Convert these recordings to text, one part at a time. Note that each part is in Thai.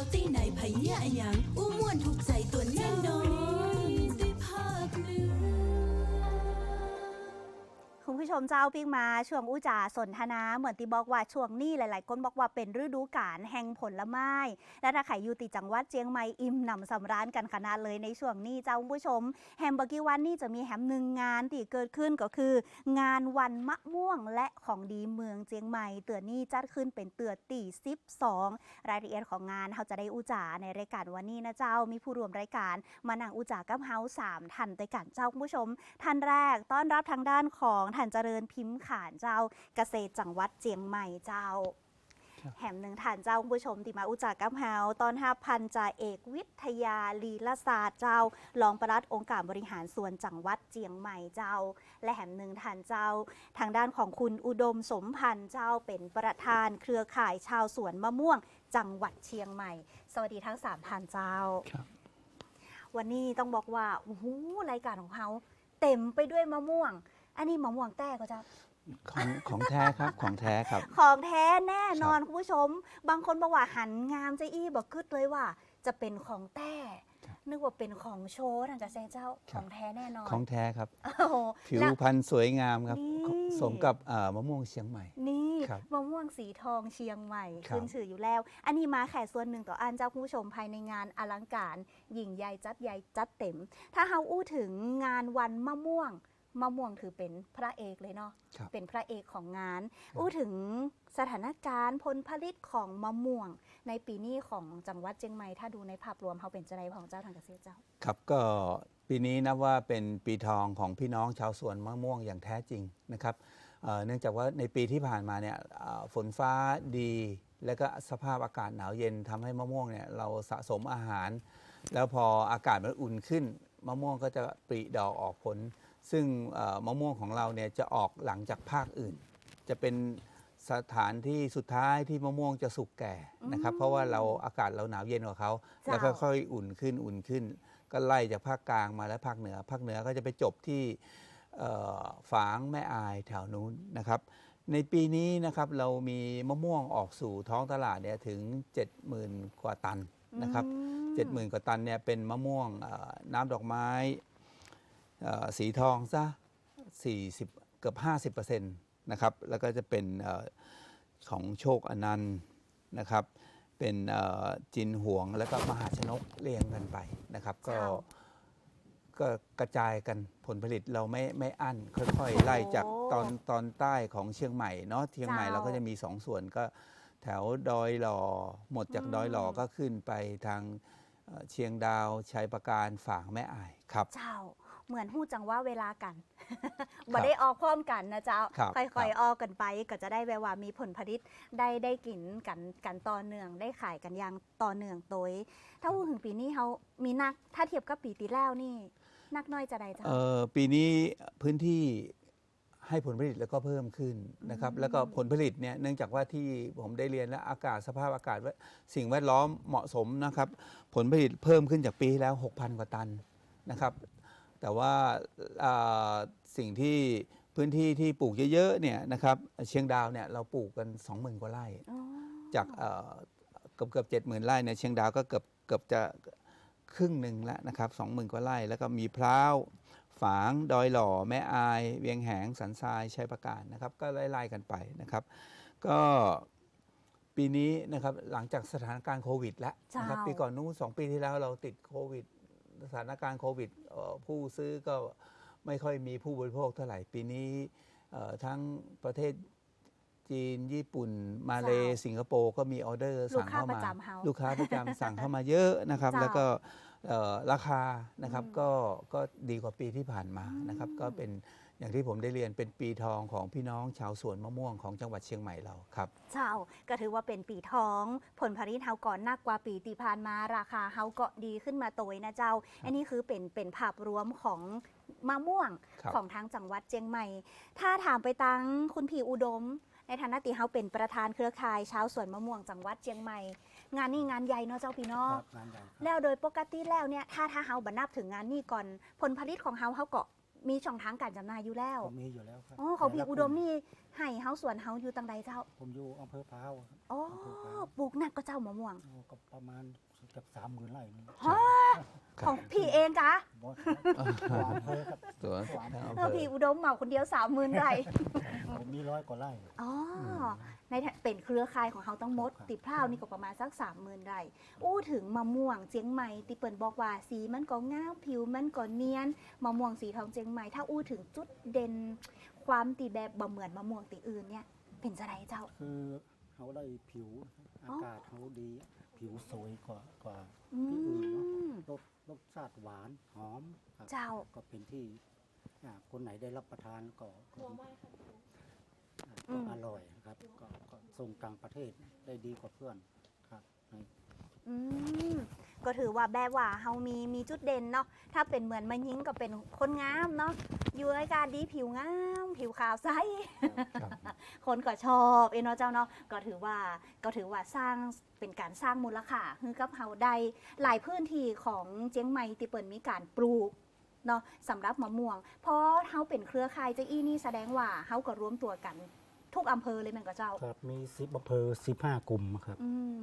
าวตีไหนพะเยะอยังอู้ม่วนถูกใจตัวแน่นอน ผู้ชมเจ้าปิ้งมาช่วงอู้จ่าสนทนา เหมือนที่บอกว่าช่วงนี้หลาย ๆ คนบอกว่าเป็นฤดูกาลแห่งผลไม้ และถ้าใครอยู่ติจังหวัดเชียงใหม่อิ่มหนำสำราญกันขนาดเลยในช่วงนี้เจ้าผู้ชม แฮมเบอร์กี้วันนี่จะมีแฮมหนึ่งงานที่เกิดขึ้นก็คือ งานวันมะม่วงและของดีเมืองเชียงใหม่ เตือนนี้จัดขึ้นเป็นเตือนตีสิบสองรายละเอียดของงานเขาจะได้อู้จ่าในรายการวันนี้นะเจ้ามีผู้รวมรายการมานั่งอู้จ่ากับเฮาสามท่านด้วยกันเจ้าผู้ชมท่านแรกต้อนรับทางด้านของท่านเจริญพิมพ์ขานเจ้าเกษตรจังหวัดเจียงใหม่เจ้าครับแหมหนึ่งท่านเจ้าคุณผู้ชมที่มาอุจากับเฮาตอนห้าพันจ่าเอกวิทยาลีลศาสตร์เจ้ารองปลัดองค์การบริหารส่วนจังหวัดเจียงใหม่เจ้า และแหมหนึ่งท่านเจ้า ทางด้านของคุณอุดมสมพันธ์เจ้าเป็นประธานเครือข่ายชาวสวนมะม่วง จังหวัดเชียงใหม่ สวัสดีทั้งสามท่านเจ้าครับวันนี้ต้องบอกว่าโอ้โหรายการของเขาเต็มไปด้วยมะม่วง อันนี้มะม่วงแต้ก็จะของของแท้ครับของแท้ครับ ของแท้แน่นอนคุณผู้ชม บางคนบอกว่าหันงามจะอี้บอกคึดเลยว่า จะเป็นของแต้ครับนึกว่าเป็นของโชว์ทางกระแสเจ้าคขรับองแท้แน่นอน ของแท้ครับโอ้โหผิวแล้วพรรณสวยงามครับนี่สมกับเอ่อมะม่วงเชียงใหม่ นี่ครับมะม่วงสีทองเชียงใหม่ครับขึ้นชื่ออยู่แล้ว อันนี้มาแค่ส่วนหนึ่งต่ออันเจ้าคุณผู้ชมภายในงานอลังการยิ่งใหญ่จัดใหญ่จัดเต็ม ถ้าเฮาอู้ถึงงานวันมะม่วง มะม่วงถือเป็นพระเอกเลยเนาะ ครับ เป็นพระเอกของงานครับอู้ถึงสถานการณ์ผลผลิตของมะม่วง ในปีนี้ของจังหวัดเชียงใหม่ ถ้าดูในภาพรวมเขาเป็นจะไรของเจ้าทางเกษตรเจ้า ครับก็ปีนี้นับว่าเป็นปีทองของพี่น้องชาวสวนมะม่วงอย่างแท้จริงนะครับเอ่อเนื่องจากว่าในปีที่ผ่านมาเนี่ยเอ่อฝนฟ้าดี แล้วก็สภาพอากาศหนาวเย็นทำให้มะม่วงเนี่ยเราสะสมอาหาร แล้วพออากาศมันอุ่นขึ้น มะม่วงก็จะปริดอกออกผล ซึ่งเอ่อมะม่วงของเราเนี่ยจะออกหลังจากภาคอื่น จะเป็นสถานที่สุดท้ายที่มะม่วงจะสุกแก่นะครับอืมเพราะว่าเราอากาศเราหนาวเย็นกว่าเขาเจ้าแล้วค่อยๆอุ่นขึ้นอุ่นขึ้น ก็ไล่จากภาคกลางมาแล้วภาคเหนือ ภาคเหนือก็จะไปจบที่เอ่อฝางแม่อายแถวนู้นนะครับ ในปีนี้นะครับเรามีมะม่วงออกสู่ท้องตลาดเนี่ยถึง 70,000 กว่าตันนะครับอืม70,000 กว่าตันเนี่ยเป็นมะม่วงเอ่อน้ำดอกไม้เอ่อ สีทองซะ40 เกือบ 50%นะครับ แล้วก็จะเป็นเอ่อของโชคอนันต์นะครับ เป็นเอ่อจินห่วงแล้วก็มหาชนกเรียงกันไปนะครับ ก็ค่ะก็กระจายกันผลผลิตเราไม่ไม่อั้นค่อยๆ ไล่จากโอ้ตอนตอนใต้ของเชียงใหม่เนาะเชียงใหม่เจ้าเราก็จะมีสองส่วนก็แถวดอยหล่อหมดจากอืมดอยหล่อก็ขึ้นไปทางเอ่อเชียงดาวชัยประการฝางแม่อายครับเจ้า เหมือนหู้จังว่าเวลากันคบ่รับได้ออกพร้อมกันนะเจ้าครับค่ครัอยบๆออกกันไป ก็จะได้แบบว่ามีผลผลิตได้ได้กินกันกันต่อเนื่องได้ขายกันอย่างต่อเนื่องโดยถ้าพูดถึงปีนี้เขามีนักถ้าเทียบกับปีที่แล้วนี่ นักน้อยจะได้เจ้าเอ่อปีนี้พื้นที่ให้ผลผลิตแล้วก็เพิ่มขึ้นนะครับอืมแล้วก็ผลผลิตเนี่ยเนื่องจากว่าที่ผมได้เรียนแล้วอากาศสภาพอากาศว่าสิ่งแวดล้อมเหมาะสมนะครับ ผลผลิตเพิ่มขึ้นจากปีที่แล้ว 6,000 กว่าตันนะครับ แต่ว่าอ่าสิ่งที่พื้นที่ที่ปลูกเยอะๆเนี่ยนะครับเชียงดาวเนี่ยเราปลูกกัน 20,000 กว่าไร่อ๋อจากเอ่อเกือบเกือบเจ็ดหมื่นไร่เนี่ยเชียงดาวก็เกือบเกือบจะครึ่งหนึ่งแล้วนะครับสองหมื่นกว่าไร่ แล้วก็มีพร้าวฝางดอยหล่อ แม่อาย เวียงแหงสันทรายชัยประการนะครับ ก็ไล่ๆกันไปนะครับ ก็ปีนี้นะครับหลังจากสถานการณ์โควิด แล้วนะครับเจ้าปีก่อนนู้นสองปีที่แล้วเราติดโควิด สถานการณ์โควิดเอ่อผู้ซื้อก็ไม่ค่อยมีผู้บริโภคเท่าไหร่ ปีนี้เอ่อทั้งประเทศจีน ญี่ปุ่น มาเลเจ้าสิงคโปร์ก็มีออเดอร์ลูกสั่งค้าเข้าประมาจำเฮาลูกค้าประจำสั่งเข้ามาเยอะนะครับเจ้าแล้วก็เอ่อราคานะครับอืมก็ก็ดีกว่าปีที่ผ่านมานะครับอืมก็เป็น อย่างที่ผมได้เรียนเป็นปีทองของพี่น้องชาวสวนมะม่วงของจังหวัดเชียงใหม่เราครับเจ้าก็ถือว่าเป็นปีทอง ผลผลิตเฮาก่อนนักกว่าปีที่ผ่านมาราคาเฮาก็ดีขึ้นมาโตยนะเจ้า อันนี้คือเป็นเป็นภาพรวมของมะม่วงครับของทางจังหวัดเชียงใหม่ ถ้าถามไปตังคุณพี่อุดม ในฐานะที่เฮาเป็นประธานเครือข่ายชาวสวนมะม่วงจังหวัดเชียงใหม่ งานนี้งานใหญ่เนาะเจ้าพี่เนาะครับงานใหญ่ครับแล้วโดยปกติแล้วเนี่ยถ้าถ้าเฮาบันับถึงงานนี้ก่อน ผลผลิตของเฮาเฮาก็ มีช่องทางการจำหน่ายอยู่แล้ว ผมมีอยู่แล้วครับอ๋อของพี่แต่ละอุดมนี่ ให้เฮาสวนเฮาอยู่ตังใดเจ้า ผมอยู่อำเภอพร้าวครับอ๋ออำเภอพร้าวปลูกหนักก็เจ้ามะม่วงโอ้ก็ประมาณเกือบสามหมื่นไร่นี่ฮะ ของพี่เองกะบอสครับอำเภอครับ สวนสวนทั้งอำเอเภออพี่อุดมเหมาคนเดียวสามหมื่นไร่ผมมีร้อยกว่าไร่ อ๋ออในแถเป็นเครือข่ายของเขาต้องมด ครับ ติพร้าวนี่ก็ประมาณสักสามหมื่นไร่อู้ถึงมะม่วงเจียงใหม่ติเปิ่นบอกว่าสีมันก็งามผิวมันก็เนียนมะม่วงสีทองเจียงใหม่ถ้าอู้ถึงจุดเด่น ความตีแบบบ่เหมือนมะม่วงตีอื่นเนี่ย เป็นจะไรเจ้า คือเขาได้ผิวอ๋ออากาศเขาดี ผิวสวยกว่ากว่าอืที่อื่นเนาะม รสรสชาติหวานหอมครับเจ้า ก็เป็นที่อ่าคนไหนได้รับประทานก็ก็อ่าอืก็มอร่อยนะครับก็ก็ส่งต่างประเทศได้ดีกว่าเพื่อนครับใน อืมก็ถือว่าแบบว่าเฮามีมีจุดเด่นเนาะถ้าเป็นเหมือนมันยิงก็เป็นคนงามเนาะอยู่รายการดีผิวงาม ผิวขาวใส ครับคนก็ชอบเอ็นเนาะเจ้าเนาะก็ถือว่าก็ถือว่าสร้างเป็นการสร้างมูลค่าคือกับเฮาได้หลายพื้นที่ของเจียงใหม่ที่เปิดมีการปลูกเนาะสำหรับมะม่วง เพราะเฮาเป็นเครือข่ายเจ้าอี้นี่แสดงว่าเฮาก็รวมตัวกัน ทุกอำเภอเลยแมันก็เจ้า ครับมีสิบอำเภอสิบห้ากลุ่มครับ อืม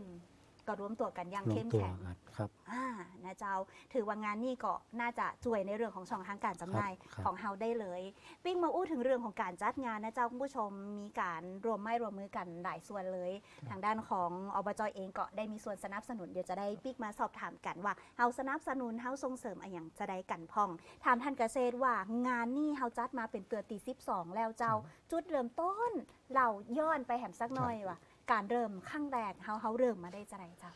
ก็รวมตัวกันอย่างรวเข้มมตัวแข็งกันครับอ่านะเจ้า ถือว่างานนี้ก็น่าจะช่วยในเรื่องของช่องทางการจำหน่ายครับ ของเฮาได้เลยปิ้งมาอู้ถึงเรื่องของการจัดงานนะเจ้าคุณผู้ชมมีการรวมไม้รวมมือกันหลายส่วนเลย ทางด้านของอบจเองก็ได้มีส่วนสนับสนุนเดี๋ยวจะได้ปิ๊กมาสอบถามกันว่าเฮาสนับสนุนเฮาส่งเสริมอะไรอย่างจะได้กันพ่องถามท่านเกษตรว่างานนี้เฮาจัดมาเป็นเตือตี12แล้วเจ้า จุดเริ่มต้นเราย้อนไปแหมสักหน่อยว่า การเริ่มขั้งแรกเฮาเฮาเริ่มมาได้จะไรเจ้า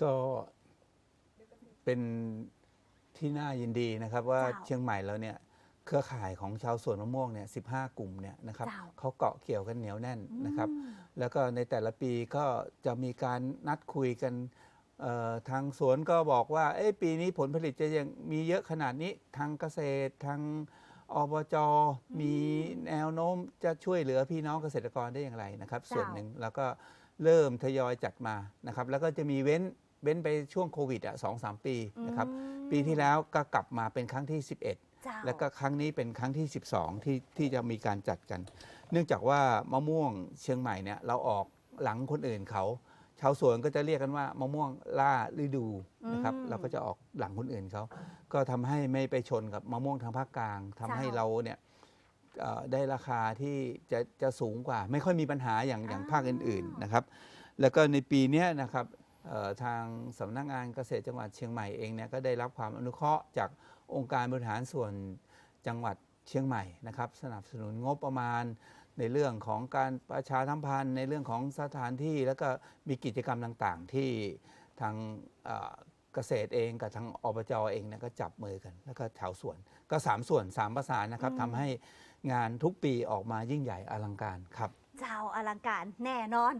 ก็เป็นที่น่ายินดีนะครับว่าเจ้าเชียงใหม่เราเนี่ยเครือข่ายของชาวสวนมะม่วงเนี่ยสิกลุ่มเนี่ยนะครับเจ้า เขาเกาะเกี่ยวกันเหนียวแน่นนะครับอืมแล้วก็ในแต่ละปีก็จะมีการนัดคุยกันเอ่อทางสวนก็บอกว่าเอ้ยปีนี้ผลผลิตจะยังมีเยอะขนาดนี้ทางเกษตรทาง อบจมีแนวโน้มจะช่วยเหลือพี่น้องเกษตรกรได้อย่างไรนะครับเจ้าส่วนหนึ่งแล้วก็เริ่มทยอยจัดมานะครับ แล้วก็จะมีเว้นเว้นไปช่วงโควิดอะสองสามปีนะครับอืมปีที่แล้วก็กลับมาเป็นครั้งที่ 11เจ้าแล้วก็ครั้งนี้เป็นครั้งที่ 12 ที่ที่จะมีการจัดกัน เนื่องจากว่ามะม่วงเชียงใหม่เนี่ยเราออกหลังคนอื่นเขา ชาวสวนก็จะเรียกกันว่ามะม่วงล่าฤดูนะครับ อืมเราก็จะออกหลังคนอื่นเขา ก็ทำให้ไม่ไปชนกับมะม่วงทางภาคกลางทำให้เจ้าเราเนี่ยเอ่อได้ราคาที่จะจะสูงกว่า ไม่ค่อยมีปัญหาอย่างอย่างอ่าภาคอื่นๆนะครับ แล้วก็ในปีเนี้ยนะครับเอ่อทางสำนักงานเกษตรจังหวัดเชียงใหม่เองเนี่ยก็ได้รับความอนุเคราะห์จากองค์การบริหารส่วนจังหวัดเชียงใหม่นะครับ สนับสนุนงบประมาณ ในเรื่องของการประชาสัมพันธ์ ในเรื่องของสถานที่แล้วก็มีกิจกรรมต่างๆ ที่ทางเอ่อเกษตรเองกับทางอบจเองเนี่ยก็จับมือกัน แล้วก็ชาวสวนก็สามส่วนสามประสานนะครับอืมทำให้งานทุกปีออกมายิ่งใหญ่อลังการครับ เจ้าอลังการแน่นอน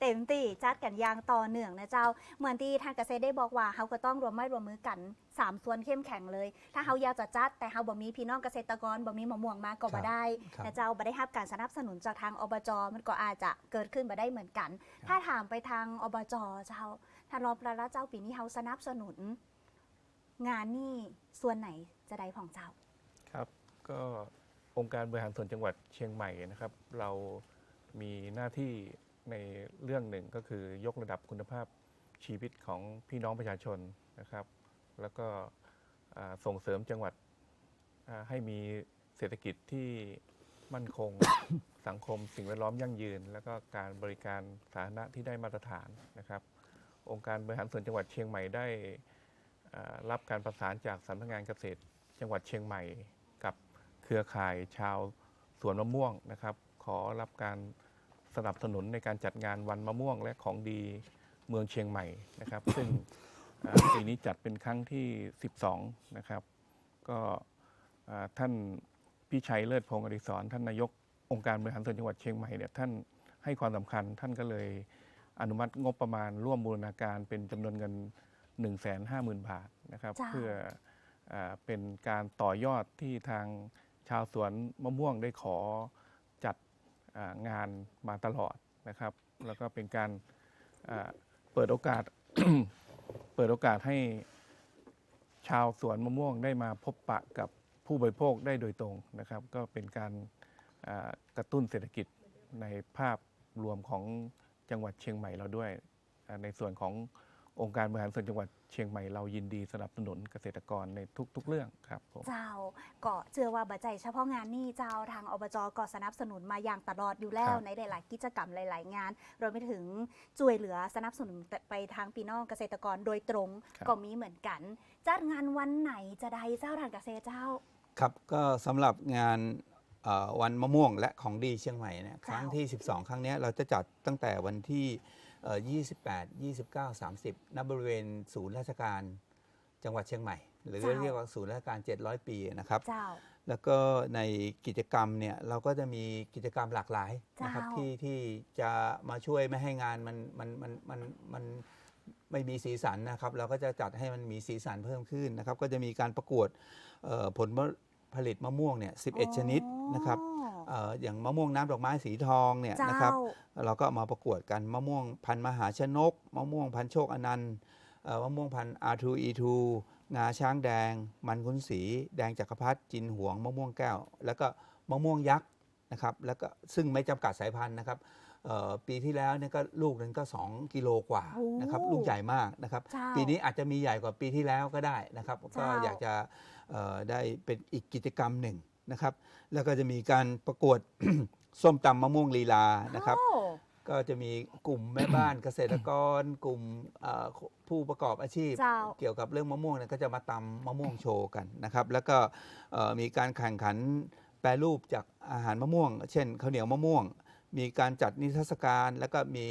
เต็มที่จัดกันอยางต่อเนื่องนะเจ้า เหมือนที่ทางเกษตรได้บอกว่าเขาก็ต้องรวมไม้รวมมือกันสามส่วนเข้มแข็งเลย ถ้าเขาอยากจะจัดแต่เขาบ่มีพี่น้องเกษตรกรบ่มีมะม่วงมาก็ครับบ่ได้ครับนะเจ้าบ่ได้รับการสนับสนุนจากทางอบจมันก็อาจจะเกิดขึ้นบ่ได้เหมือนกัน ถ้าถามไปทางอบจเจ้าท่านรองประหลัดเจ้าปีนี้เขาสนับสนุน งานนี่ส่วนไหนจะได้ของเจ้า ครับก็ องค์การบริหารส่วนจังหวัดเชียงใหม่นะครับ เรามีหน้าที่ในเรื่องหนึ่งก็คือยกระดับคุณภาพชีวิตของพี่น้องประชาชนนะครับ แล้วก็ส่งเสริมจังหวัดให้มีเศรษฐกิจที่มั่นคงสังคมสิ่งแวดล้อมยั่งยืน แล้วก็การบริการสาธารณะที่ได้มาตรฐานนะครับ องค์การบริหารส่วนจังหวัดเชียงใหม่ได้รับการประสานจากสำนักงานเกษตรจังหวัดเชียงใหม่ เครือข่ายชาวสวนมะม่วงนะครับ ขอรับการสนับสนุนในการจัดงานวันมะม่วง และของดีเมืองเชียงใหม่นะครับ ซึ่งอ่าปีนี้จัดเป็นครั้งที่ 12 นะครับ ก็อ่าท่านพี่ชัยเลิศพงศ์อดิศรท่านนายกองค์การบริหารส่วนจังหวัดเชียงใหม่เนี่ยท่านให้ความสำคัญท่านก็เลยอนุมัติงบประมาณร่วมบูรณาการเป็นจำนวนเงิน 1 5 0 0 0 0 บาทนะครับจ้าเพื่ออ่าเป็นการต่อยอดที่ทาง ชาวสวนมะม่วงได้ขอจัดงานมาตลอดนะครับ แล้วก็เป็นการเปิดโอกาสเปิดโอกาสให้ชาวสวนมะม่วงได้มาพบปะกับผู้บริโภคได้โดยตรงนะครับ ก็เป็นการกระตุ้นเศรษฐกิจในภาพรวมของจังหวัดเชียงใหม่เราด้วย ในส่วนของ องค์การบริหารส่วนจังหวัดเชียงใหม่เรายินดีสนับสนุนเกษตรกรในทุก ๆ เรื่องครับผม เจ้าก็เชื่อว่าบัจจัยเฉพาะงานนี่เจ้าทางอบจก็สนับสนุนมาอย่างตลอดอยู่แล้วครับ ในหลาย ๆ กิจกรรมหลาย ๆ งานรวมไปถึงช่วยเหลือสนับสนุนไปทางพี่น้องเกษตรกรโดยตรงครับ ก็มีเหมือนกัน จัดงานวันไหนจะได้เจ้าทางเกษตรเจ้า ครับก็สำหรับงานเอ่อวันมะม่วงและของดีเชียงใหม่เนี่ยครั้งที่ 12 ครั้งเนี้ยเราจะจัดตั้งแต่วันที่เอ่อ 28 29 30 ณ บริเวณศูนย์ราชการจังหวัดเชียงใหม่ หรือเจ้าเรียกว่าศูนย์ราชการ 700 ปีนะครับเจ้าแล้วก็ในกิจกรรมเนี่ยเราก็จะมีกิจกรรมหลากหลายนะครับเจ้าที่ที่จะมาช่วยไม่ให้งานมันมันมันมันมันไม่มีสีสันนะครับ เราก็จะจัดให้มันมีสีสันเพิ่มขึ้นนะครับ ก็จะมีการประกวดเอ่อผลผลิตมะม่วงเนี่ย11 ชนิดนะครับ อ๋อเอ่ออย่างมะม่วงน้ำดอกไม้สีทองเนี่ยเจ้านะครับเราก็เอามาประกวดกันมะม่วงพันธุ์มหาชนก มะม่วงพันธุ์โชคอนันต์เอ่อมะม่วงพันธุ์ R2E2 งาช้างแดง มันขุนสี แดงจักรพรรดิจินหวงมะม่วงแก้ว แล้วก็มะม่วงยักษ์นะครับแล้วก็ซึ่งไม่จำกัดสายพันธุ์นะครับเอ่อปีที่แล้วเนี่ยก็ลูกหนึงก็ 2 กิโลกว่าโอ้นะครับลูกใหญ่มากนะครับเจ้าปีนี้อาจจะมีใหญ่กว่าปีที่แล้วก็ได้นะครับ ก็เจ้าอยากจะเอ่อได้เป็นอีกกิจกรรมหนึ่ง นะครับ แล้วก็จะมีการประกวด ส้มตำมะม่วงลีลานะครับ โอ้ ก็จะมีกลุ่มแม่บ้าน เกษตรกร กลุ่มเอ่อผู้ประกอบอาชีพ เจ้า เกี่ยวกับเรื่องมะม่วงเนี่ยก็จะมาตำมะม่วงโชว์กันนะครับ แล้วก็เอ่อมีการแข่งขันแปรรูปจากอาหารมะม่วง เช่นข้าวเหนียวมะม่วง มีการจัดนิทรรศการ แล้วก็มี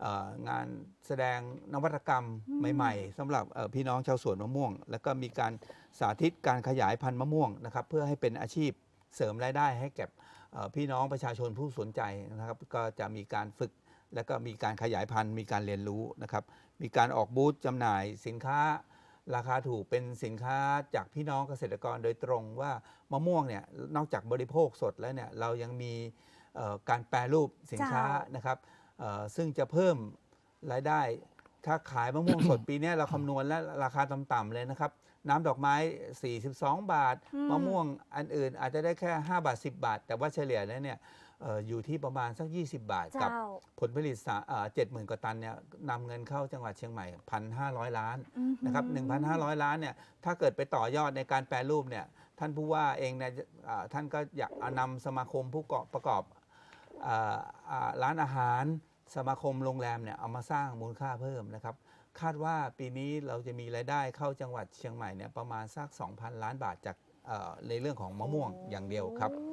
เอ่องานแสดงนวัตกรรมอืมใหม่ ๆสำหรับเอ่อพี่น้องชาวสวนมะม่วง แล้วก็มีการ สาธิตการขยายพันธุ์มะม่วงนะครับเพื่อให้เป็นอาชีพเสริมรายได้ให้แก่เอ่อพี่น้องประชาชนผู้สนใจนะครับ ก็จะมีการฝึกแล้วก็มีการขยายพันธุ์มีการเรียนรู้นะครับ มีการออกบูธจำหน่ายสินค้าราคาถูกเป็นสินค้าจากพี่น้องเกษตรกรโดยตรงว่ามะม่วงเนี่ยนอกจากบริโภคสดแล้วเนี่ยเรายังมีเอ่อการแปรรูปสินค้าเจ้านนะครับเอ่อซึ่งจะเพิ่มรายได้ ถ้าขายมะม่วงสดปีเนี้ยเราคำนวณแล้วราคาต่ำๆเลยนะครับ น้ำดอกไม้ 42 บาทอืมมะม่วงอันอื่นอาจจะได้แค่ 5 บาท 10 บาท แต่ว่าเฉลี่ยแล้วเนี่ยเอ่ออยู่ที่ประมาณสัก 20 บาท กับเจ้าผลผลิตเจ็ดหมื่นกว่าตันเนี่ยนำเงินเข้าจังหวัดเชียงใหม่พันห้าร้อยล้านอือหือนะครับหนึ่งพันห้าร้อยล้านเนี่ยถ้าเกิดไปต่อยอดในการแปรรูปเนี่ยท่านผู้ว่าเองเนี่ยอ่าท่านก็อยากเอานำสมาคมผู้ประกอบอ่าอ่าร้านอาหารสมาคมโรงแรมเนี่ยเอามาสร้างมูลค่าเพิ่มนะครับ คาดว่าปีนี้เราจะมีรายได้เข้าจังหวัดเชียงใหม่เนี่ยประมาณสัก 2,000 ล้านบาทจากเอ่อในเรื่องของมะม่วงอย่างเดียวครับ โอ้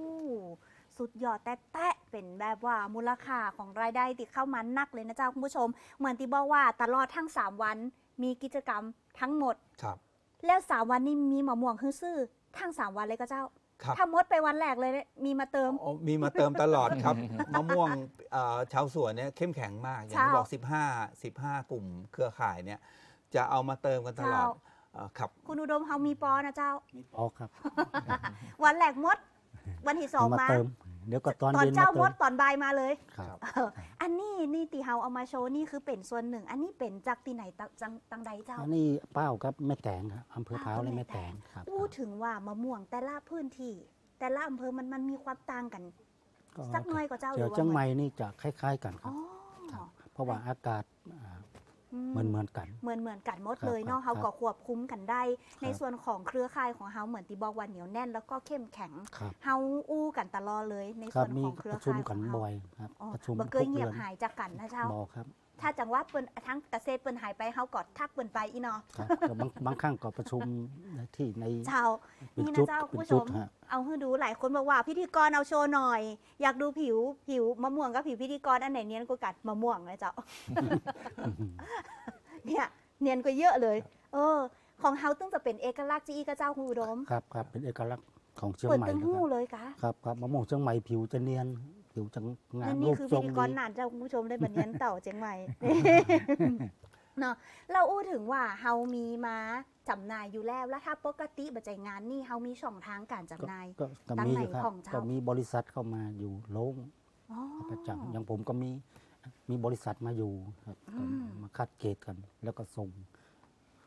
สุดยอดแต่แตะเป็นแบบว่ามูลค่าของรายได้ที่เข้ามานักเลยนะเจ้าคุณผู้ชม เหมือนที่บอกว่าตลอดทั้ง 3 วันมีกิจกรรมทั้งหมด ครับ แล้ว 3 วันนี้มีมะม่วงฮื้อซื่อทั้ง 3 วันเลยก็เจ้า ครับ ถ้ามดไปวันแรกเลยเนี่ยมีมาเติม อ๋อมีมาเติมตลอดครับ มะม่วงเอ่อชาวสวนเนี่ยเข้มแข็งมาก อย่างที่เจ้าบอก 15 15 กลุ่มเครือข่ายเนี่ยจะเอามาเติมกันตลอดเจ้าเอ่อครับ คุณอุดมเฮามีปอนะเจ้า มีพอครับวันแรกมด วันที่สองเอามามาเติม เดี๋ยวก็ตอนตอนเย็นเจ้ามาเติมมดตอนบ่ายมาเลยครับ เอออันนี้นี่ตีเฮาเอามาโชว์นี่คือเป็นส่วนหนึ่ง อันนี้เป็นจากที่ไหนตังจังตังใดเจ้า อันนี้เป้าครับแม่แตงครับอำเภอพร้าวและแม่แม่แตแตงงครับ พูดถึงว่ามะม่วงแต่ละพื้นที่ แต่ละอำเภอมันมันมีความต่างกันก็สักหน่อยก็เจ้าหเดี๋รืยวอว่าเชียงใหม่นี่จะคล้าย ๆ กันคอ๋รัอบครับเพราะว่าอากาศอ่า เหมือนเหมือนกัน เหมือนเหมือนกันหมดครับเลยเนาะครัเฮาบก็ควบคุมกันได้ครับในส่วนของเครือข่ายของเฮาเหมือนที่บอกว่าเหนียวแน่น แล้วก็เข้มแข็งครับเฮาอู้กันตลอดเลย ในครัส่บวนมีของเครือประชุมข่ายขกัอนงเฮาบ่อยครับอ๋อประชุมบ่เคยทุกเงียเดืบอนหายจากกันนะเจ้าบอกครับ ถ้าจังว่าเปิ้นทั้งเกษตรเปิ้นหายไปเฮาก็ทักเปิ้นไปอีเนาะครับก็บางบางครั้งก็ประชุมที่ใน เจ้าเป็นนี่จุนะดเจ้าคุเป็ณนผู้ชจุดม ฮะ เอาให้ดูหลายคนบอกว่าพิธีกรเอาโชว์หน่อย อยากดูผิวผิวมะม่วงกับผิวพิธีกรอันไหนเนียนกว่ากันมะม่วงนะเจ้า เนี่ยเนียนกว่าเยอะเลย เออ ของเฮาตึ้งจะเป็นเอกลักษณ์จีอีกับเจ้าคุณอุดมครับครับเป็นเอกลักษณ์ของเชียงเปิดใหม่ตึงนะหู้ครับเลยกะ ครับครับมะม่วงเชียงใหม่ผิวจะเนียน ผิวจะงานั่มนนี่รูปคือทพิรงธีดีกรนานเจ้าคุณผู้ชมได้บันเนียนเต่าเจียงใหม่ เนาะเราอู้ถึงว่าเฮามีมาจำหน่ายอยู่แล้วแล้วถ้าปกติบัจจัยงานนี่เฮามีช่องทางการจำหน่าย ก็ก็ตั้งมีไหนอยู่ครับของเจ้า ก็มีบริษัทเข้ามาอยู่โลงอ๋อ ประจำอย่างผมก็มีมีบริษัทมาอยู่ครับก็อืมมาคัดเกรดกัน แล้วก็ส่ง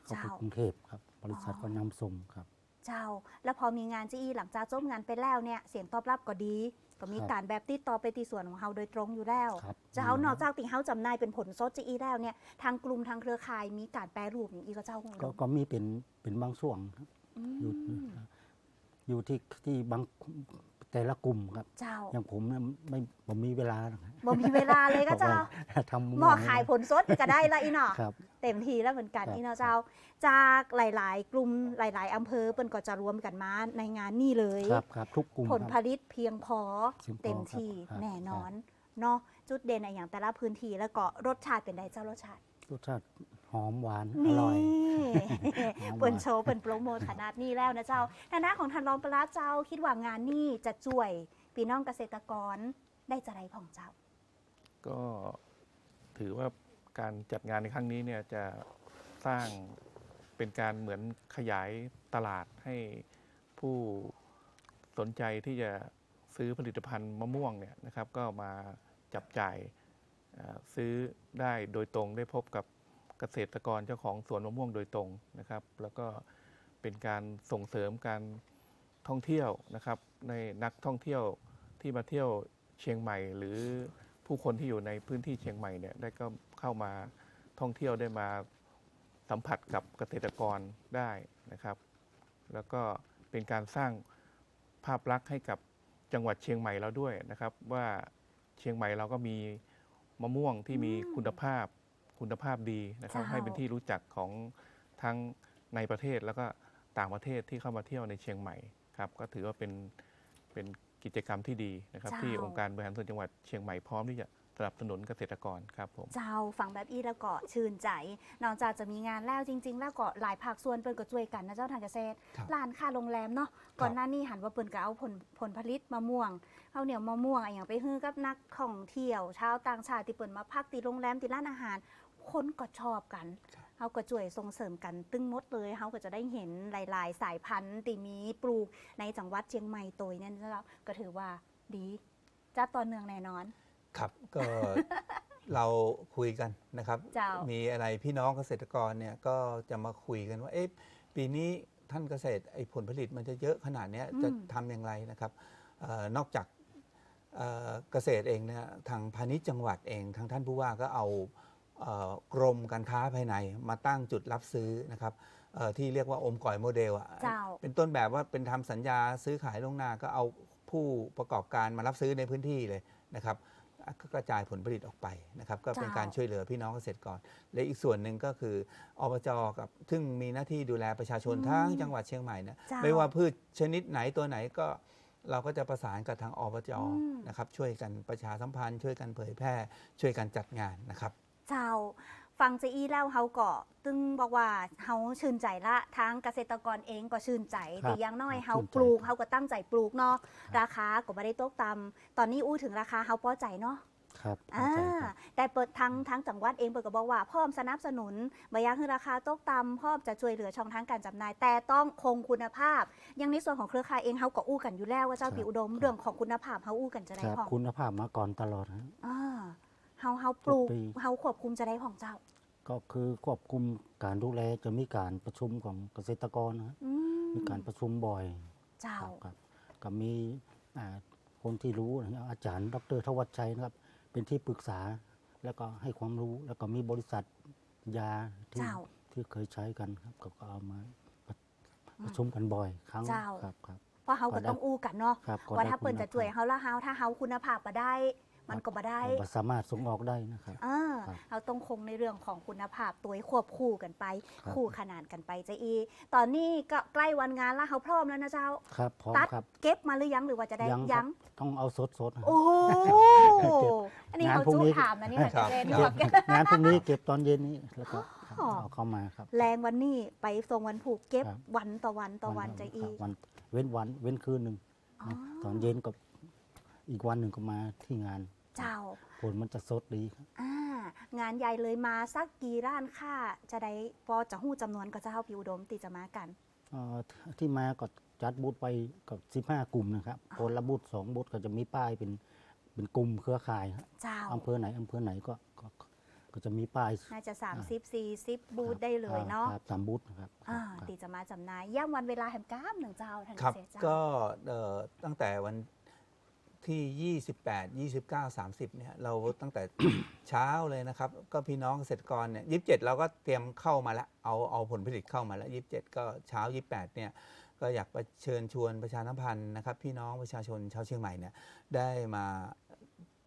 เข้าไปเจ้ากรุงเทพครับ บริษัทอ๋อ ก็นำส่งครับ เจ้า แล้วพอมีงานจีอีหลังจากจบงานไปแล้วเนี่ย เสียงตอบรับก็ดี ก็มีครับการแบบติดต่อไปที่ส่วนของเฮาโดยตรงอยู่แล้วครับเจ้านอกจากที่เฮาจำหน่ายเป็นผลสดจะอีแล้วเนี่ยทางกลุ่มทางเครือข่ายมีการแปรรูปอย่างอีก็เจ้าของก็เราก็มีเป็นเป็นบางช่วงครับ อือยู่มอยู่ที่ที่บาง แต่ละกลุ่มครับ เจ้าอย่างผมเนี่ยไม่ผมมีเวลาหรอกครับบ่มีเวลาเลยก็เจ้าทำหมอขายผลสดก็ได้ละอีเนาะครับ เต็มทีแล้วเหมือนกันครับอีเนาะเจ้า จากหลาย ๆ กลุ่มหลาย ๆอำเภอเปิ้นก็จะรวมกันมาในงานนี่เลยครับครับทุกกลุ่มผลคผรับลิตเพียงพอเพียงพอเต็มที่ครับแน่นอนเนาะจุดเด่นอะไรอย่างแต่ละพื้นที่แล้วก็รสชาติเป็นไดเจ้ารสชาติรสชาติ หอมหวานอนี่ร่อยหอมเปิ่นหวานโชว์เปิ่นโปรโมทขนาดนี้แล้วนะเจ้าทางด้านของทันรองปลาร้าเจ้าคิดว่างานนี้จะช่วยพี่น้องเกษตรกรได้จะไรของเจ้า ก็ถือว่าการจัดงานในครั้งนี้เนี่ยจะสร้างเป็นการเหมือนขยายตลาดให้ผู้สนใจที่จะซื้อผลิตภัณฑ์มะม่วงเนี่ยนะครับ ก็มาจับจ่ายเอ่อซื้อได้โดยตรงได้พบกับ เกษตรกรเจ้าของสวนมะม่วงโดยตรงนะครับ แล้วก็เป็นการส่งเสริมการท่องเที่ยวนะครับ ในนักท่องเที่ยวที่มาเที่ยวเชียงใหม่ หรือผู้คนที่อยู่ในพื้นที่เชียงใหม่เนี่ยได้ก็เข้ามาท่องเที่ยวได้มาสัมผัสกับเกษตรกรได้นะครับ แล้วก็เป็นการสร้างภาพลักษณ์ให้กับจังหวัดเชียงใหม่เราด้วยนะครับ ว่าเชียงใหม่เราก็มีมะม่วงที่มีคุณภาพ คุณภาพดีนะครับเจ้าให้เป็นที่รู้จักของทั้งในประเทศแล้วก็ต่างประเทศที่เข้ามาเที่ยวในเชียงใหม่ครับก็ถือว่าเป็นเป็นกิจกรรมที่ดีนะครับ ที่องค์การบริหารส่วนจังหวัดเชียงใหม่พร้อมที่จะสนับสนุนเกษตรกรครับผม เจ้าฟังแบบอีแล้วก็ชื่นใจ นอกจากจะมีงานแล้วจริง ๆ แล้วก็หลายภาคส่วนเปิ้นก็ช่วยกันนะเจ้าทางเกษตรครับร้านค้าโรงแรมเนาะก่อนหน้านี้หันว่าเปิ้นก็เอาผลผลผลิตมะม่วงข้าวเหนียวมะม่วงอะไรอย่างไปฮื้อกับนักท่องเที่ยวชาวต่างชาติที่เปิ้นมาพักที่โรงแรมที่ร้านอาหาร คนก็ชอบกันเขาก็ช่วยส่งเสริมกันตึงหมดเลยเขาก็จะได้เห็นหลาย ๆ สายพันธุ์ที่มีปลูกในจังหวัดเชียงใหม่ตัวเนี่ยเจ้าก็ถือว่าดีจัดต่อเนื่องแน่นอน ครับก็เราคุยกันนะครับเจ้ามีอะไรพี่น้องเกษตรกรเนี่ยก็จะมาคุยกันว่าเอ๊ะปีนี้ท่านเกษตรไอ้ผลผลิตมันจะเยอะขนาดเนี้ยอืมจะทำอย่างไรนะครับเออนอกจากเอ่อเกษตรเองเนี่ยทางพาณิชย์จังหวัดเองทางท่านผู้ว่าก็เอาเอ่อ กรมการค้าภายในมาตั้งจุดรับซื้อนะครับเอ่อที่เรียกว่าอมก่อยโมเดลอะเจ้าเป็นต้นแบบว่าเป็นทำสัญญาซื้อขายล่วงหน้าก็เอาผู้ประกอบการมารับซื้อในพื้นที่เลยนะครับก็กระจายผลผลิตออกไปนะครับก็เป็นเจ้าการช่วยเหลือพี่น้องเกษตรกร และอีกส่วนหนึ่งก็คืออบจกับซึ่งมีหน้าที่ดูแลประชาชนอืมทั้งจังหวัดเชียงใหม่เนี่ยเจ้าไม่ว่าพืชชนิดไหนตัวไหนก็เราก็จะประสานกับทางอบจอืมนะครับช่วยกันประชาสัมพันธ์ช่วยกันเผยแพร่ ช่วยกันจัดงานนะครับ เจ้า ฟังเจอี้แล้วเฮาก็ตึงบอกว่าเฮาชื่นใจละทางเกษตรกรเองก็ชื่นใจครับแต่อยังน้อยครับเฮาชื่นใจปลูกเฮาก็ตั้งใจปลูกเนาะราคาก็ไม่ได้ตกต่ำตอนนี้อู้ถึงราคาเฮาพอใจเนาะครับอ่าเข้าใจครับแต่เปิดทางทางจังหวัดเองเปิดก็บอกว่าพร้อมสนับสนุนบ่อยากให้ราคาตกต่ำพร้อมจะช่วยเหลือช่องทางการจำหน่าย แต่ต้องคงคุณภาพอยังในส่วนของเครือข่ายเองเฮาก็อู้กันอยู่แล้วว่าเจ้าครับปีอุดมเรื่องของคุณภาพเฮาอู้กันจะได้ครับของคุณภาพมาก่อนตลอดนะอ่า เฮาเฮาปลูกทุกปี เฮาควบคุมจะได้ของเจ้าก็คือควบคุมการดูแลจะมีการประชุมของเกษตรกรนะอืมีการประชุมบ่อยเจ้าครับครับก็มีอ่าคนที่รู้นะอาจารย์ ดรทวัชชัยนะครับ เป็นที่ปรึกษาแล้วก็ให้ความรู้แล้วก็มีบริษัทยาที่เจ้า ที่เคยใช้กันครับก็ก็เอามาประประชุมกันบ่อยครั้งเจ้า ครับครับ เพราะเฮาก็ต้องอู้กันเนาะครับก็ว่าได้ถ้าเปิ่นคุณจะช่วยภาพเฮาแล้วเฮาถ้าเฮาคุณภาพบ่ได้ มันก็บ่ได้มันสามารถส่งออกได้นะครับอ่าครับเราต้องคงในเรื่องของคุณภาพตัวให้ควบคู่กันไปครับคู่ขนานกันไปเจอี ตอนนี้ก็ใกล้วันงานแล้วเฮาพร้อมแล้วนะเจ้าครับพร้อมตัดครับเก็บมาหรือยังหรือว่าจะได้ยังครับยังต้องเอาสดสดๆโอ้โหอันนี้งานเขาพรุ่งจู้นี้ถามนะนี่ค่ะครับเจนครับงานพรุ่งนี้เก็บตอนเย็นนี้แล้วก็ครับอ๋อเอาเข้ามาครับ แรงวันนี้ไปส่งวันผูกเก็บครับวันต่อวันต่อวันเจอีครับวันเว้นวันเว้นคืนหนึ่งอ๋อนะตอนเย็นก็อีกวันหนึ่งก็มาที่งาน เจ้า ผลมันจะสดดีครับอ่างานใหญ่เลยมาสักกี่ร้านค่าจะได้พอจะหู้จำนวนก็จะเฮาพี่อุดมติจะมากันเอ่อที่มาก็จัดบูธไปกับสิบห้ากลุ่มนะครับคนละบูธสองบูธก็จะมีป้ายเป็นเป็นกลุ่มเครือข่ายครับเจ้า อำเภอไหนอำเภอไหนก็ก็ก็จะมีป้ายน่าจะ 30 40 บูธได้เลยเนาะครับสามบูธนะครับอ่าครับตีจะมาจำหนายย่ำวันเวลาแห่งก้ามหนึ่งเจ้าท่านครับเกษตรเจ้า ก็เอ่อตั้งแต่วัน ทที่ 28 29 30เนี่ยเราตั้งแต่ เช้าเลยนะครับ ก็พี่น้องเกษตรกรเนี่ยยีเราก็เตรียมเข้ามาแล้วเอาเอาผลผลิตเข้ามาแล้ว27 ก็เช้า 28เนี่ยก็อยากไปเชิญชวนประชาสัมพันธ์นะครับ พี่น้องประชาชนชาวเชียงใหม่เนี่ยได้มา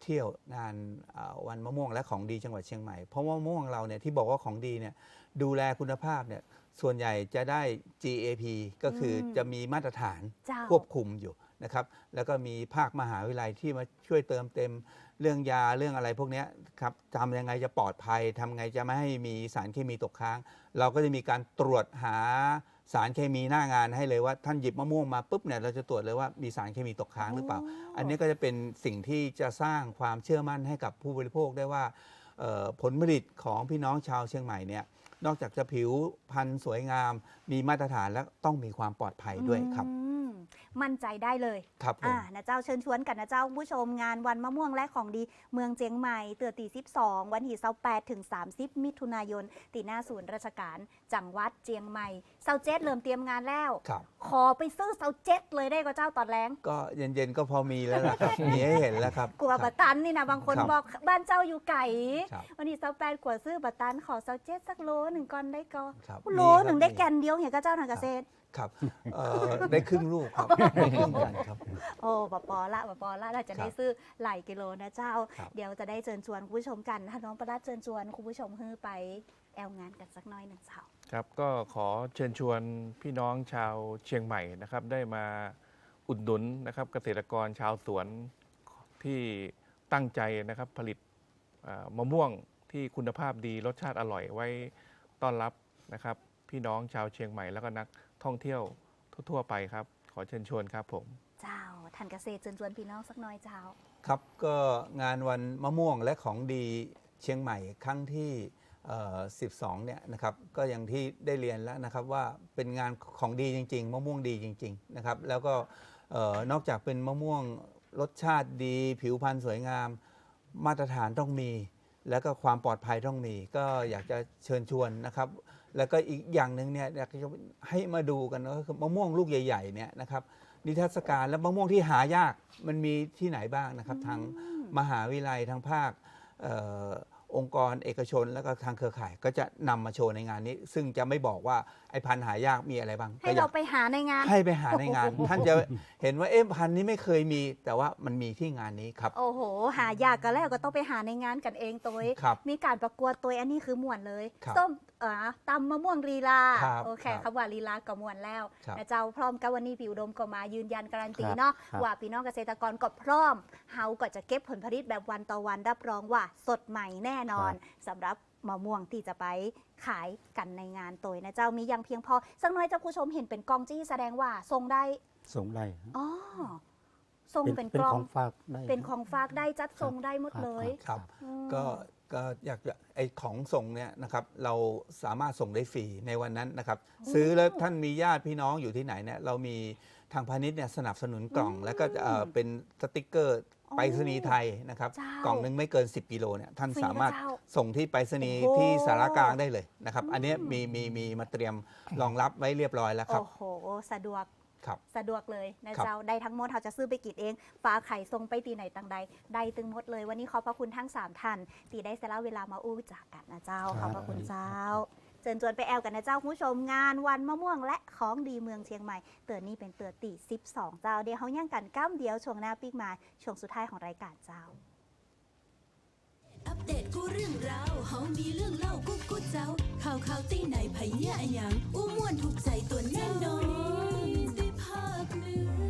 เที่ยวงานเอ่อวันมะม่วงและของดีจังหวัดเชียงใหม่ เพราะว่ามะม่วงเราเนี่ยที่บอกว่าของดีเนี่ยดูแลคุณภาพเนี่ยส่วนใหญ่จะได้ GAP ก็คืออมจะมีมาตรฐานเจ้าควบคุมอยู่ นะครับแล้วก็มีภาคมหาวิทยาลัยที่มาช่วยเติมเต็มเรื่องยาเรื่องอะไรพวกนี้ครับทำยังไงจะปลอดภัยทำไงจะไม่ให้มีสารเคมีตกค้าง เราก็จะมีการตรวจหาสารเคมีหน้างานให้เลยว่าท่านหยิบมะม่วงมาปุ๊บเนี่ยเราจะตรวจเลยว่ามีสารเคมีตกค้างหรือเปล่า อันนี้ก็จะเป็นสิ่งที่จะสร้างความเชื่อมั่นให้กับผู้บริโภคได้ว่าผลผลิตของพี่น้องชาวเชียงใหม่เนี่ย นอกจากจะผิวพรรณสวยงาม มีมาตรฐานแล้วต้องมีความปลอดภัยด้วยครับ อืมมั่นใจได้เลยครับผม อ่านะเจ้าเชิญชวนกันนะเจ้าผู้ชมงานวันมะม่วงและของดี เมืองเจียงใหม่เตือตี12 วันที่28ถึง 30 มิถุนายน ตีหน้าศูนย์ราชการ จังหวัดเจียงใหม่เซาเจ็ดเริ่มเตรียมงานแล้ว ครับ ขอไปซื้อเซาเจ็ดเลยได้ก็เจ้าตอนแรงก็เย็นๆก็พอมีแล้วล่ะครับ มีให้เห็นแล้วครับกลัวครับบัตตันนี่นะบางคนครับ บอกบ้านเจ้าอยู่ไก่ครับวันนี้เซาแปดกว่าซื้อบัตตันขอเซาเจ็ดสักโลหนึ่งก่อนได้ก็ครับโลมีครับหนึ่งได้มีแกนเดียวเห็นก็เจ้าทางเกษตรครับเอ่อได้ครึ่งลูกครับได้ครึ่งกันครับ โอ้ปอปอละปอปอละเราจะได้ครับซื้อหลายกิโลนะเจ้า ครับ เดี๋ยวจะได้เชิญชวนคุณผู้ชมกันถ้าน้องประดัดเชิญชวนคุณผู้ชมฮือไปแอลงานกันสักหน้อยหนึ่งเจ้า ครับก็ขอเชิญชวนพี่น้องชาวเชียงใหม่นะครับได้มาอุดหนุนนะครับเกษตรกรชาวสวนที่ตั้งใจนะครับผลิตเอ่อมะม่วงที่คุณภาพดีรสชาติอร่อยไว้ต้อนรับนะครับ พี่น้องชาวเชียงใหม่แล้วก็นักท่องเที่ยวทั่ว ๆ ไปครับ ขอเชิญชวนครับผมเจ้าทันเกษตรเชิญชวนพี่น้องสักหน้อยเจ้า ครับก็งานวันมะม่วงและของดีเชียงใหม่ครั้งที่เอ่อ 12 เนี่ยนะครับก็อย่างที่ได้เรียนแล้วนะครับว่าเป็นงานของดีจริง ๆ มะม่วงดีจริง ๆ นะครับ แล้วก็เอ่อนอกจากเป็นมะม่วงรสชาติดีผิวพรรณสวยงาม มาตรฐานต้องมี แล้วก็ความปลอดภัยต้องมี ก็อยากจะเชิญชวนนะครับ แล้วก็อีกอย่างหนึ่งเนี่ยอยากจะให้มาดูกันก็คือมะม่วงลูกใหญ่ๆเนี่ยนะครับนิทรรศการและมะม่วงที่หายากมันมีที่ไหนบ้างนะครับ ทางมหาวิทยาลัยทางภาคเออองค์กรเอกชนแล้วก็ทางเครือข่าย ก็จะนำมาโชว์ในงานนี้ ซึ่งจะไม่บอกว่าไอ้พันธุ์หายากมีอะไรบ้างให้ก็อยเรากไปหาในงาน ให้ไปหาในงาน ท่านจะเห็นว่าเอ๊ะพันธุ์นี้ไม่เคยมี แต่ว่ามันมีที่งานนี้ครับ โอ้โห หายากกันแล้วก็ต้องไปหาในงานกันเองตัวเองครับมีการประกวดตัวอันนี้คือม่วนเลย ครับ ส้ม เอ่อตำมะม่วงลีลาครับโอเคครับคำว่าลีลาก็ม่วนแล้วครับนะเจ้าพร้อมกับวันนี้ผิวดมก็มายืนยันการันตีครับเนาะครับว่าพี่น้องเกษตรกรก็พร้อมเฮาก็จะเก็บผลผลิตแบบวันต่อวันรับรองว่าสดใหม่แน่นอนสำหรับมะม่วงที่จะไปขายกันในงานตัวนะเจ้ามียังเพียงพอสักหน้อยเจ้าผู้ชมเห็นเป็นกองจี้แสดงว่าทรงได้ส่งได้อ๋อทรงเป็นเป็นกลอขง องฝากได้เป็นของฝากได้จัดทรงได้หมดเลยครับ อืม ก็ ก็อยากจะไอของส่งเนี่ยนะครับเราสามารถส่งได้ฟรีในวันนั้นนะครับ ซื้อแล้วท่านมีญาติพี่น้องอยู่ที่ไหนเนี่ยเรามีทางพาณิชย์เนี่ยสนับสนุนกล่อง แล้วก็เอ่อเป็นสติกเกอร์ไปรษณีย์ไทยนะครับเจ้ากล่องหนึงไม่เกิน 10กิโลเนี่ยท่านฟรีนะสามารถเจ้าส่งที่ไปรษณีย์โอ้โห ที่สารกลางได้เลยนะครับ อันเนี้ยมีมีมีมาเตรียมรองรับไว้เรียบร้อยแล้วครับ โอ้โห สะดวก ครับ สะดวกเลยนะครับเจ้าได้ทั้งหมดเราจะซื้อไปกินเองฟ้าไข่ทรงไปตีไหนต่างใดได้ตึงหมดเลย วันนี้ขอบพระคุณทั้ง3ท่านตีได้เสละเวลามาอู้จากกันนะเจ้าขครัอบบพระคุณเจ้าเชิญชวนไปแอลกันนะเจ้าคุณผู้ชมงานวันมะม่วงและของดีเมืองเชียงใหม่ เตือนนี่เป็นเตือนตี12 เจ้าเดี๋ยวเขาย่างกันก้ามเดียวช่วงหน้าปีกมาช่วงสุดท้ายของรายการเจ้า อัปเดตกูเรื่องราวเฮามีเรื่องเล่ากูกูเจ้าข่าวข่าวตีไหนไผเหี้ยอะหยังอู้ม่วนถูกใจตัวแน่นอน of blue.